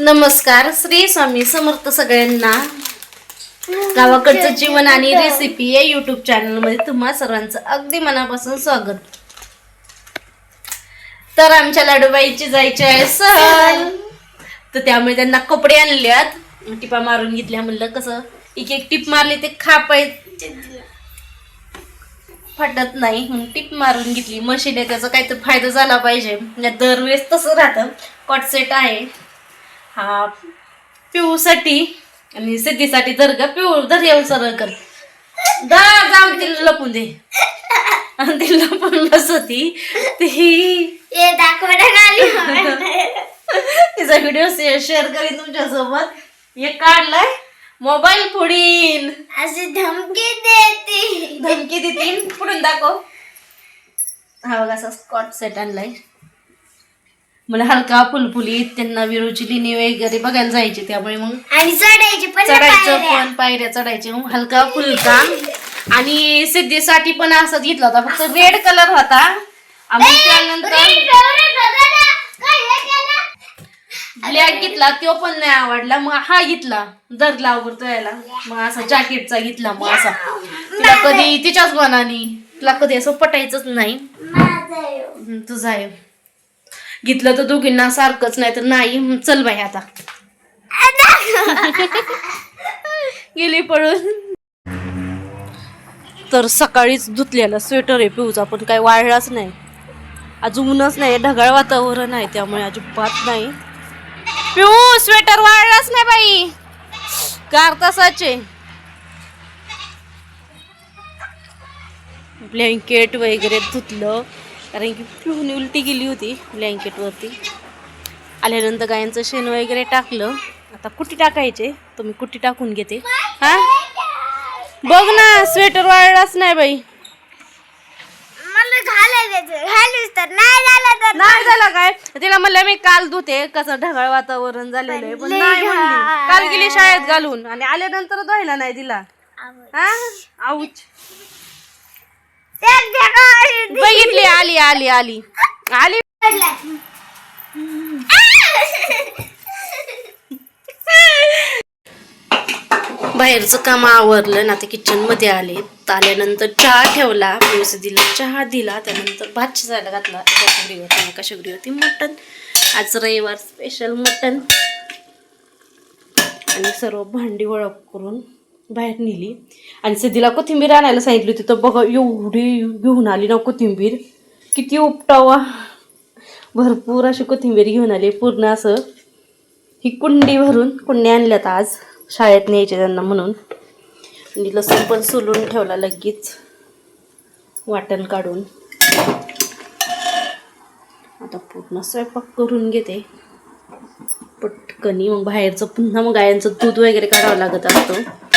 नमस्कार श्री स्वामी समर्थ सगळ्यांना. गावाकडचं जीवन आणि रेसिपी या युट्यूब चॅनलमध्ये तुम्हा सर्वांचं अगदी मनापासून स्वागत. तर आमच्या लाडूबाईची जायची आहे सहल तर त्यामुळे त्यांना कपडे आणल्यात. टिपा मारून घेतल्या म्हणलं कसं एक एक टिप मारली ते खापाय फाटत नाही टिप मारून घेतली. मशीन आहे त्याचा काहीतरी फायदा झाला पाहिजे. म्हणजे दरवेळेस तसं राहतं. कॉट सेट आहे. हा पिऊसाठी आणि सिद्धीसाठी तर का पिऊ धर येऊ सरळ कर. दा जाऊन तिला लपून दे. आणि ती लपून ती ये दाखवण्या आली? तिचा व्हिडिओ शेअर करीन तुमच्यासोबत. हे काढलाय मोबाईल फोडीन अशी धमकी देते. धमकी देतील पुढून दाखव. हा बघा असा स्कॉट सेट आणलाय. मला हलका फुलफुली त्यांना विरुची लिनी वगैरे बघायला जायची त्यामुळे मग आणि चढायची पण चढायचं पायऱ्या. पण पायऱ्या चढायचे मग हलका फुलका. आणि सिद्धीसाठी पण असंच घेतला होता फक्त रेड कलर होता. आणि त्यानंतर? ब्लॅक घेतला तो पण नाही आवडला. मग हा घेतला दर लावतो याला मग असा जॅकेटचा घेतला मग असा. तिला कधी तिच्याच मनाने तिला कधी असं पटायचंच नाही. तुझा आहे. घेतलं तर दोघींना सारखंच नाही तर नाही. चल बाई आता. गेली पळून. तर सकाळीच धुतलेला स्वेटर आहे पिऊचा पण काही वाळलाच नाही. अजून ऊनच नाही ढगाळ वातावरण आहे त्यामुळे अजिबात नाही. पिऊ स्वेटर वाळलाच नाही बाई. कार तसाचे. ब्लँकेट वगैरे धुतलं. कारण की पिऊन उलटी गेली होती ब्लँकेटवरती. आल्यानंतर गायांचं शेण वगैरे टाकलं. आता कुठे टाकायचे. तर मी कुठे टाकून घेते. हा? बघ ना स्वेटर वाळलाच नाही बाई. नाही झालं काय? तिला म्हणलं मी काल धुते. कसं ढगाळ वातावरण झालेलं आहे. पण नाही म्हणली. काल गेली शाळेत घालून. आणि आल्यानंतर धुवायला नाही दिला. हा? आऊच बघितली आली आली आली. आली. बाहेरचं काम आवरलं ना ते किचनमध्ये आले. आल्यानंतर चहा ठेवला. व्यवस्थित दिला. चहा दिला. त्यानंतर भात शिजायला घातला. एका शेगडीवरती एका शेगडीवरती मटण. आज रविवार स्पेशल मटण. आणि सर्व भांडी ओळख करून बाहेर नेली. आणि सिद्धीला कोथिंबीर आणायला सांगितली होती तर बघा एवढी घेऊन आली ना कोथिंबीर किती उपटावा. भरपूर अशी कोथिंबीर घेऊन आली पूर्ण असं ही कुंडी भरून कुंडी आणल्यात आज शाळेत न्यायचे त्यांना म्हणून. आणि लसूण पण सोलून ठेवला लगेच वाटण काढून. आता पूर्ण स्वयंपाक करून घेते. पटकनी मग बाहेरचं पुन्हा मग गायांचं दूध वगैरे काढावं लागत असतो.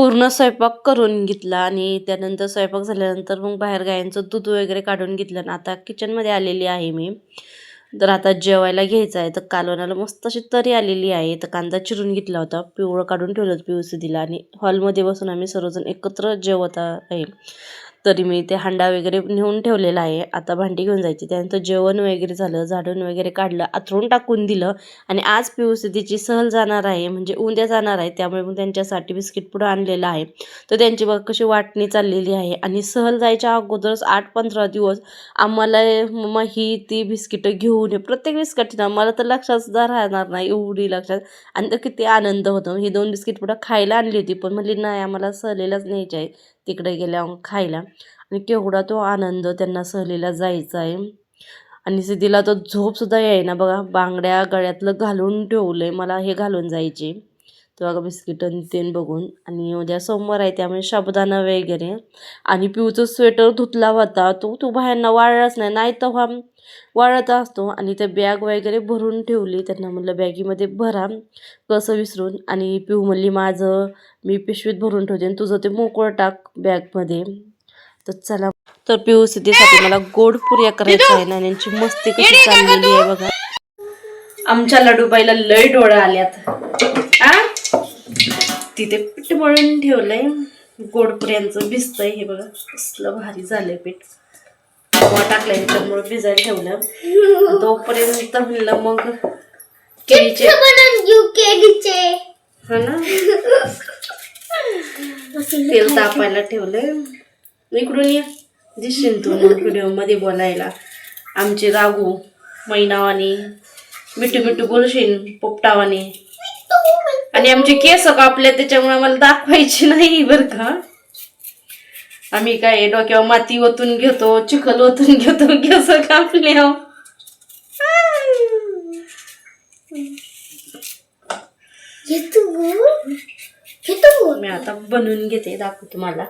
पूर्ण स्वयंपाक करून घेतला आणि त्यानंतर स्वयंपाक झाल्यानंतर मग बाहेर गायांचं दूध वगैरे काढून घेतलं आणि आता किचनमध्ये आलेली आहे मी. तर आता जेवायला घ्यायचं आहे. तर कालवणाला मस्त अशी तरी आलेली आहे. तर कांदा चिरून घेतला होता. पिवळं काढून ठेवलं होतं पिवसी दिला आणि हॉलमध्ये बसून आम्ही सर्वजण एकत्र जेवत आहे. तरी मी ते हांडा वगैरे नेऊन ठेवलेला आहे. आता भांडी घेऊन जायची. त्यानंतर जेवण वगैरे झालं झाडून वगैरे काढलं आथरून टाकून दिलं आणि आज पिऊसिद्धीची सहल जाणार आहे. म्हणजे उद्या जाणार आहे. त्यामुळे मग त्यांच्यासाठी बिस्किट पुढं आणलेलं आहे. तर त्यांची बघ कशी वाटणी चाललेली आहे. आणि सहल जायच्या अगोदरच आठ पंधरा दिवस आम्हाला मग ही ती बिस्किटं घेऊन ये. प्रत्येक बिस्किट मला तर लक्षात सुद्धा राहणार नाही. एवढी लक्षात. आणि तर किती आनंद होतो. ही दोन बिस्किट पुढं खायला आणली होती. पण म्हणली नाही आम्हाला सहलीलाच न्यायची आहे. तिकडे गेल्या खायला. आणि केवढा तो आनंद त्यांना सहलीला जायचा आहे. आणि सिद्धीला तर झोपसुद्धा यायना बघा. बांगड्या गळ्यातलं घालून ठेवलं आहे मला हे घालून जायचे. तर बघा बिस्किट तेन बघून. आणि उद्या सोमवार आहे त्यामुळे साबुदाणा वगैरे. आणि पिऊचं स्वेटर धुतला होता तो तो बाहेरनं वाळलाच नाही. नाही तर हा वाळत असतो. आणि ते बॅग वगैरे भरून ठेवली. त्यांना म्हणलं बॅगीमध्ये भरा कसं विसरून. आणि पिऊ म्हणली माझं मी पिशवीत भरून ठेवते आणि तुझं ते मोकळं टाक बॅगमध्ये तर चला. तर पिऊ सिद्धीसाठी मला गोड पुऱ्या करायच्या आहे ना आणि यांची मस्ती कशी चाललेली आहे बघा. आमच्या लडूबाईला लय डोळा आल्यात. आ? तिथे पीठ मळून ठेवलंय. गोड पुऱ्यांचं भिजतंय. हे बघा कसलं भारी झालंय पीठ. रवा टाकलाय त्याच्यामुळे भिजायला ठेवलं. तोपर्यंत म्हणलं मग केळीचे हा ना? तेल तापायला ठेवलंय. इकडून ये. दिसशील तू मग व्हिडिओमध्ये बोलायला. आमचे रागू मैनावानी मिठू मिठू बोलशील पोपटावानी. आणि आमचे केस कापले त्याच्यामुळे आम्हाला दाखवायचे नाही बर का. आम्ही काय डोक्यावर माती ओतून घेतो चिखल ओतून घेतो केस कापले हो. मी आता बनवून घेते दाखव तुम्हाला.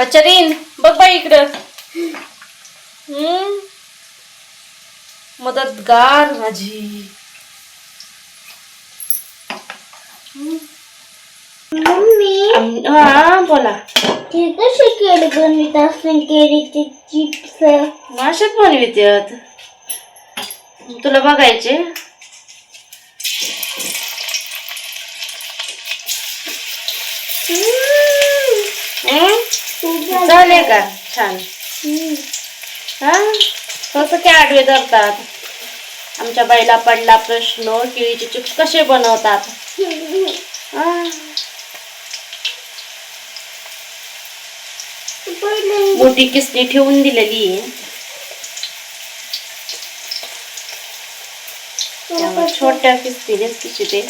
वचरीन बघ बाई इकडं. हम्म. मदतगार माझी. मम्मी. हा बोला. ते कसे केळी बनवित असतील केळीचे चिप्स? माशात बनवित्यात तुला बघायचे? हम्म? झाले का? छान. हा? कसं काय आडवे धरतात? आमच्या बाईला पडला प्रश्न केळीचे चिप्स कसे बनवतात. मोठी किसणी ठेवून दिलेली. आहे छोट्या किसणीनेच किशी ते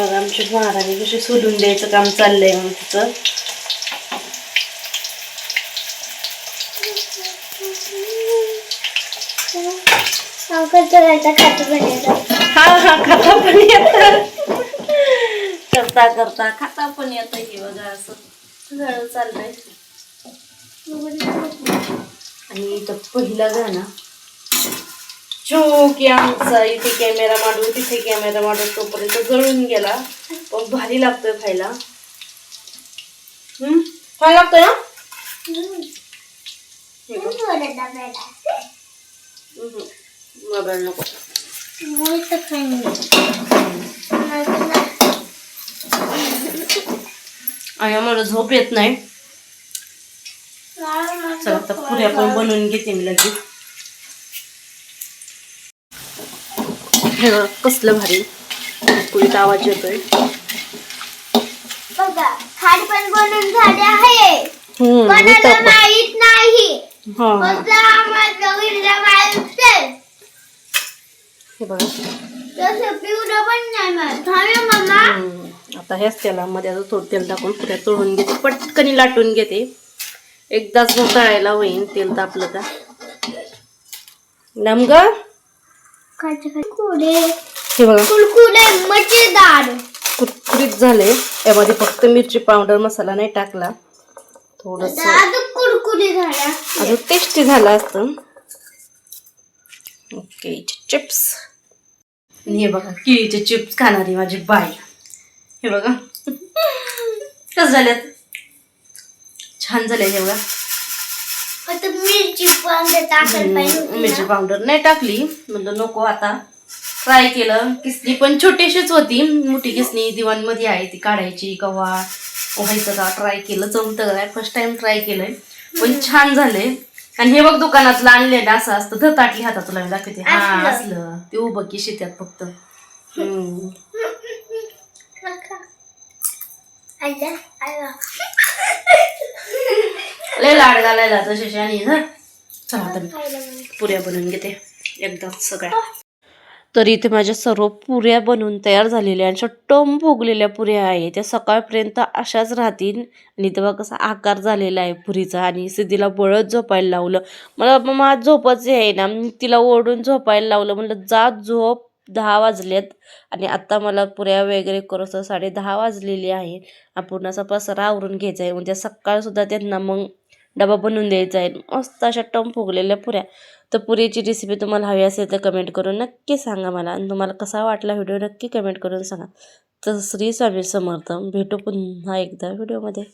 बघा आमची महाराणी कशी सोडून द्यायचं काम चाललंय मग तिचं. हा हा खाता पण येत. करता करता खाता पण येत हे बघा असं. सगळं चाललंय. आणि इथं पहिला गाणं. की आमचा इथे कॅमेरा मांडू तिथे कॅमेरा मांडू तोपर्यंत जळून गेला. पण भारी लागतोय खायला. काय लागतोय मोबाईल नको आणि आम्हाला झोप येत नाही. चला आता पुऱ्या पण बनवून घेते मी लगेच. हे कसलं भारी. पुरीत आवाज येतोय. बघा खाली पण बनवून झाले आहे. हम्म, कोणाला इथं पण. माहीत नाही. हा, हा. फक्त आम्हाला दोघींना माहीत आहे. हे बघा. तसं पिवळं पण नाही माहीत. थांबे मम्मा हम्म, आता हेच त्याला मध्ये आता थोडं तेल टाकून पुऱ्या तोडून घेते. पटकनी लाटून घेते. एकदाच मग तळायला होईन तेल तापलं का नमग खायचे कुडे हे बघा. कुरकुरे मजेदार कुरकुरीत झाले. यामध्ये फक्त मिरची पावडर मसाला नाही टाकला. थोडस अजून कुरकुरे झाल्या अजून टेस्टी झालं असतं. ओके चिप्स हे बघा केळीचे चिप्स खाणारी माझी बाई. हे बघा. कसं झाल्यात? छान झाले हे बघा. आता मिरची टाकायला पाहिजे होती मिरची ना. पावडर नाही टाकली. म्हणलं नको आता. ट्राय केलं. किसनी पण छोटीशीच होती. मोठी किसनी दिवाणमध्ये आहे ती काढायची कवा. व्हायचं का ट्राय केलं जमतं काय फर्स्ट टाइम ट्राय केलंय. पण छान झाले आणि हे बघ दुकानातलं आणलेलं असं असतं. धर ताटली हातात तुला मी दाखवते. हा असलं. असलं. ते उभं की शेत्यात फक्त. हम्म. लय लाड घालायला तशी आणि ना चला आता पुऱ्या बनवून घेते एकदाच सगळ्या. तर इथे माझ्या सर्व पुऱ्या बनवून तयार झालेल्या आणि टम भोगलेल्या पुऱ्या आहे त्या सकाळपर्यंत अशाच राहतील. आणि तेव्हा कसा आकार झालेला आहे पुरीचा आणि सिद्धीला बळत झोपायला लावलं. मला मग झोपच आहे ना. तिला ओढून झोपायला लावलं. म्हणलं जा झोप. दहा वाजलेत. आणि आत्ता मला पुऱ्या वगैरे करत साडे दहा वाजलेली आहे आपण असा पसरा आवरून घ्यायचा आहे. उद्या सकाळसुद्धा त्यांना मग डबा बनवून द्यायचा आहे. मस्त अशा टम फुगलेल्या पुऱ्या. तर पुरीची रेसिपी तुम्हाला हवी असेल तर कमेंट करून नक्की सांगा मला. आणि तुम्हाला कसा वाटला व्हिडिओ नक्की कमेंट करून सांगा. तर श्री स्वामी समर्थ. भेटू पुन्हा एकदा व्हिडिओमध्ये